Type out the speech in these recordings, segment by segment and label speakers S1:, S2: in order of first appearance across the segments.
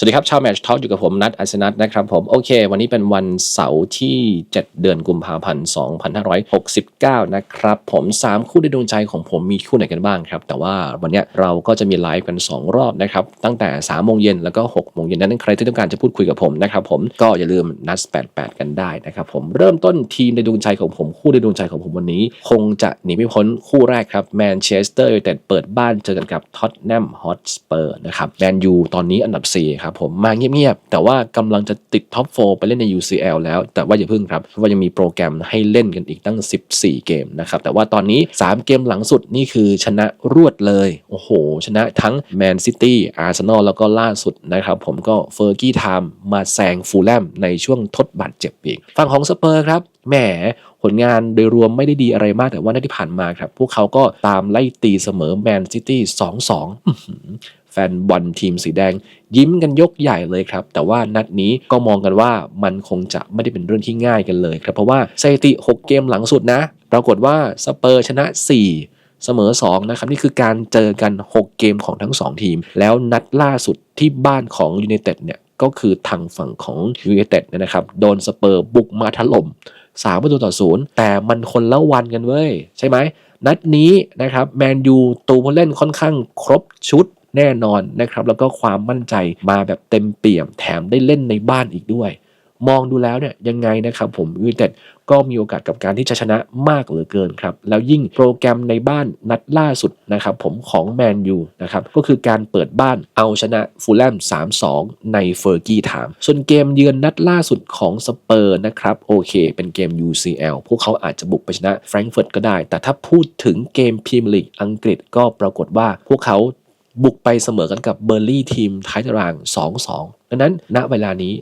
S1: สวัสดีครับ ชาวแมชทอ k อยู่กับผมนัทอัศนัทนะครับผม โอเค วันนี้เป็นวันเสาร์ที่ 7 เดือนกุมภาพันธ์ 2569 นะครับผม 3 คู่ในดวงใจของผมมีคู่ไหนกันบ้างครับ แต่ว่าวันนี้เราก็จะมีไลฟ์กัน 2 รอบนะครับ ตั้งแต่3โมงเย็นแล้วก็6โมงเย็นนั้นใครที่ต้องการจะพูดคุยกับผมนะครับผมก็อย่าลืมนัด 88 กันได้นะครับผมเริ่มต้นทีมในดวงใจของผมคู่ในดวงใจของผมวันนี้ คงจะหนีไม่พ้นคู่แรกครับแมนเชสเตอร์ยูไนเต็ดเปิดบ้านเจอกันกับท็อตแนมฮอตสเปอร์นะครับแมนยูตอนนี้อันดับ4ครับผมมาเงียบๆ แต่ว่ากำลังจะติดท็อป4ไปเล่นใน UCL แล้ว แต่ว่าอย่าพึ่งครับเพราะว่ายังมีโปรแกรมให้เล่นกันอีกตั้ง 14 เกมนะครับแต่ว่าตอนนี้ 3 เกมหลังสุดนี่คือชนะรวดเลยโอ้โห ชนะทั้งแมนซิตี้อาร์เซนอลแล้วก็ล่าสุดนะครับผมก็เฟอร์กี้ไทม์มาแซงฟูลแลมในช่วงทดบาดเจ็บอีกฝั่งของสเปอร์ครับแหมผลงานโดยรวมไม่ได้ดีอะไรมากแต่ว่าในที่ผ่านมาครับ พวกเขาก็ตามไล่ตีเสมอแมนซิตี้ 2-2แฟนบอลทีมสีแดง ยิ้มกันยกใหญ่เลยครับ แต่ว่านัดนี้ก็มองกันว่ามันคงจะไม่ได้เป็นเรื่องที่ง่ายกันเลยครับ เพราะว่าสถิติ 6 เกมหลังสุดนะ ปรากฏว่าสเปอร์ชนะ 4เสมอ2นะครับนี่คือการเจอกัน 6 เกมของทั้ง 2 ทีม แล้วนัดล่าสุดที่บ้านของยูไนเต็ดเนี่ยก็คือทางฝั่งของยูไนเต็ดนะครับโดนสเปอร์บุกมาถล่มสามประตูต่อศูนย์แต่มันคนละวันกันเว้ย ใช่ไหม นัดนี้นะครับแมนยูตัวผู้เล่นค่อนข้างครบชุด แน่นอนนะครับ แล้วก็ความมั่นใจมาแบบเต็มเปี่ยมแถมได้เล่นในบ้านอีกด้วย มองดูแล้วเนี่ยยังไงนะครับผมยูเต็ดก็มีโอกาสกับการที่จะชนะมากเหลือเกินครับ แล้วยิ่งโปรแกรมในบ้านนัดล่าสุดนะครับผมของแมนยูนะครับก็คือการเปิดบ้านเอาชนะฟูลแลม 3-2 ในเฟอร์กี้ถาม ส่วนเกมเยือนนัดล่าสุดของสเปอร์นะครับโอเค เป็นเกม UCL พวกเขาอาจจะบุกไปชนะแฟรงก์เฟิร์ตก็ได้ แต่ถ้าพูดถึงเกมพรีเมียร์ลีกอังกฤษก็ปรากฏว่าพวกเขา บุกไปเสมอกันกับเบอร์ลี่ทีมท้ายตาราง 2-2 ดังนั้นณเวลานี้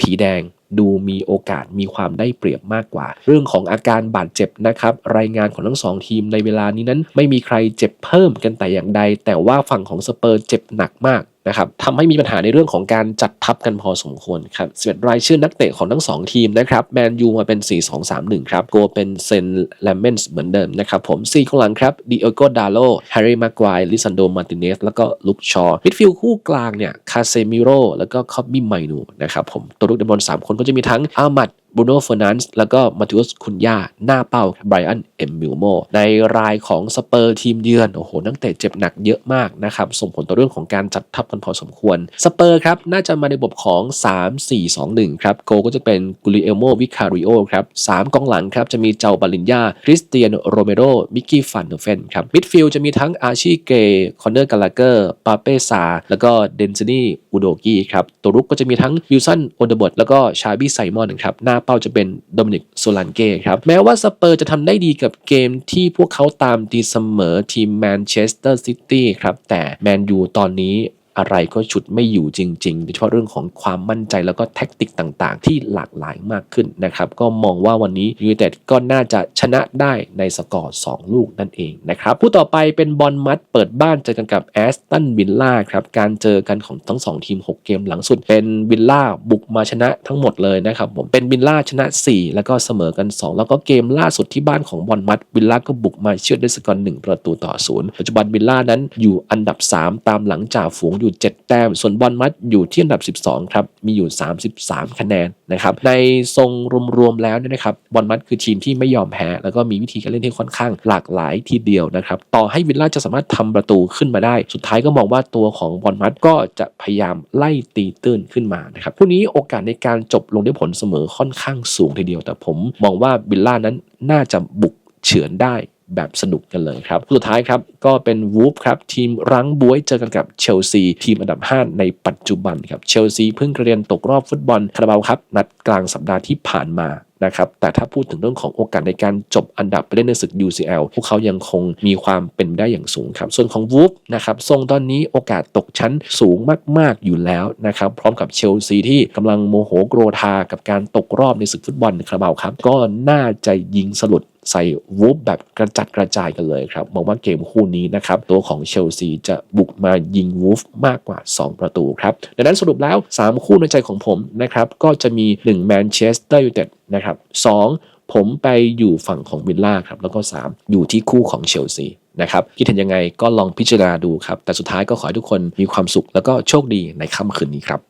S1: ผีแดงดูมีโอกาสมีความได้เปรียบมากกว่า เรื่องของอาการบาดเจ็บนะครับ รายงานของทั้งสองทีมในเวลานี้นั้น ไม่มีใครเจ็บเพิ่มกันแต่อย่างใด แต่ว่าฝั่งของสเปอร์เจ็บหนักมาก นะครับทำให้มีปัญหาในเรื่องของการจัดทัพกันพอสมควรครับสเวตรายชื่อนักเตะของทั้ง 2 ทีมนะครับแมนยูมาเป็น 4-2-3-1 ครับ โกเป็นเซนแลมเมนส์เหมือนเดิมนะครับผม4ข้างหลังครับดิโอโกดาโลแฮร์รี่มาควายลิซันโดมาติเนสแล้วก็ลุกชอมิดฟิลด์คู่กลางเนี่ยคาเซมิโรแล้วก็คอบบี้ไมนูนะครับผมตัวลุกเดบอล3คนก็จะมีทั้งอามัด บรูโน่เฟอร์นันส์แล้วก็มาติอุสคุนยาหน้าเป้าไบรอันเอ็มมิลโมในรายของสเปอร์ทีมเยือนโอ้โหนักเตะเจ็บหนักเยอะมากนะครับส่งผลต่อเรื่องของการจัดทัพกันพอสมควรสเปอร์ครับน่าจะมาในระบบของ 3 4 2 1 ครับโกก็จะเป็นกุลิเอลโมวิคาริโอครับสามกองหลังครับจะมีเจ้าบาลินยาคริสเตียนโรเมโรมิกกี้ฟันเดเฟนครับมิดฟิลจะมีทั้งอาชีเกย์คอนเนอร์กาลาเกอร์ปาเปซาแล้วก็เดนซินีอูโดกี้ครับตัวรุกก็จะมีทั้งวิลสันโอนเดบอตแล้วก็ชาบี้ไซมอนครับหน้าเป้าจะเป็นโดมินิกโซลันเก้ครับ แม้ว่าสเปอร์จะทำได้ดีกับเกมที่พวกเขาตามตีเสมอทีมแมนเชสเตอร์ซิตี้ครับ แต่แมนยูตอนนี้ อะไรก็ฉุดไม่อยู่จริงๆโดยเฉพาะเรื่องของความมั่นใจแล้วก็แท็กติกต่างๆ ที่หลากหลายมากขึ้นนะครับ ก็มองว่าวันนี้ยูไนเต็ดก็น่าจะชนะได้ในสกอร์ 2 ลูกนั่นเองนะครับผู้ต่อไปเป็นบอลมัดเปิดบ้านเจอกันกับแอสตันวิลล่าครับการเจอกันของทั้ง 2 ทีม 6 เกมหลังสุด เป็นวิลล่าบุกมาชนะทั้งหมดเลยนะครับผมเป็นวิลล่าชนะ 4 แล้วก็เสมอกัน 2 แล้วก็เกมล่าสุดที่บ้านของบอลมัดวิลล่าก็บุกมาเชือด้วยสกอร์1ประตูต่อศูนย์ปัจจุบันวิลล่านั้นอยู่อันดับ 3 ตามหลังจ่าฝูงอยู่ 7 แต้ม ส่วนบอลมัดอยู่ที่อันดับ 12 ครับ มีอยู่ 33 คะแนนนะครับ ในทรงรวมๆแล้วเนี่ยนะครับ บอลมัดคือทีมที่ไม่ยอมแพ้ แล้วก็มีวิธีการเล่นที่ค่อนข้างหลากหลายทีเดียวนะครับ ต่อให้วิลล่าจะสามารถทำประตูขึ้นมาได้ สุดท้ายก็มองว่าตัวของบอลมัดก็จะพยายามไล่ตีตื้นขึ้นมานะครับคู่นี้โอกาสในการจบลงด้วยผลเสมอค่อนข้างสูงทีเดียว แต่ผมมองว่าวิลล่านั้นน่าจะบุกเฉือนได้ แบบสนุกกันเลยครับสุดท้ายครับก็เป็นวูฟครับทีมรั้งบวยเจอกันกับเชลซีทีมอันดับ 5 ในปัจจุบันครับเชลซีเพิ่งกระเรียนตกรอบฟุตบอลคาราบาวครับนัดกลางสัปดาห์ที่ผ่านมานะครับแต่ถ้าพูดถึงเรื่องของโอกาสในการจบอันดับไปเล่นในศึก UCL พวกเขายังคงมีความเป็นได้อย่างสูงครับ ส่วนของวูฟนะครับทรงตอนนี้โอกาสตกชั้นสูงมาก ๆ อยู่แล้วนะครับ พร้อมกับเชลซีที่กำลังโมโหโกรธากับการตกรอบในศึกฟุตบอลคาราบาวครับ ก็น่าจะยิงสลุด ใส่วูฟแบบกระจัดกระจายกันเลยครับมองว่าเกมคู่นี้นะครับตัวของเชลซีจะบุกมายิงวูฟมากกว่า 2 ประตูครับดังนั้นสรุปแล้ว 3 คู่ในใจของผมนะครับก็จะมี 1 แมนเชสเตอร์ยูไนเต็ดนะครับ2ผมไปอยู่ฝั่งของวิลล่าครับแล้วก็ 3 อยู่ที่คู่ของเชลซีนะครับคิดเห็นยังไงก็ลองพิจารณาดูครับ แต่สุดท้ายก็ขอให้ทุกคนมีความสุขแล้วก็โชคดีในค่ำคืนนี้ครับ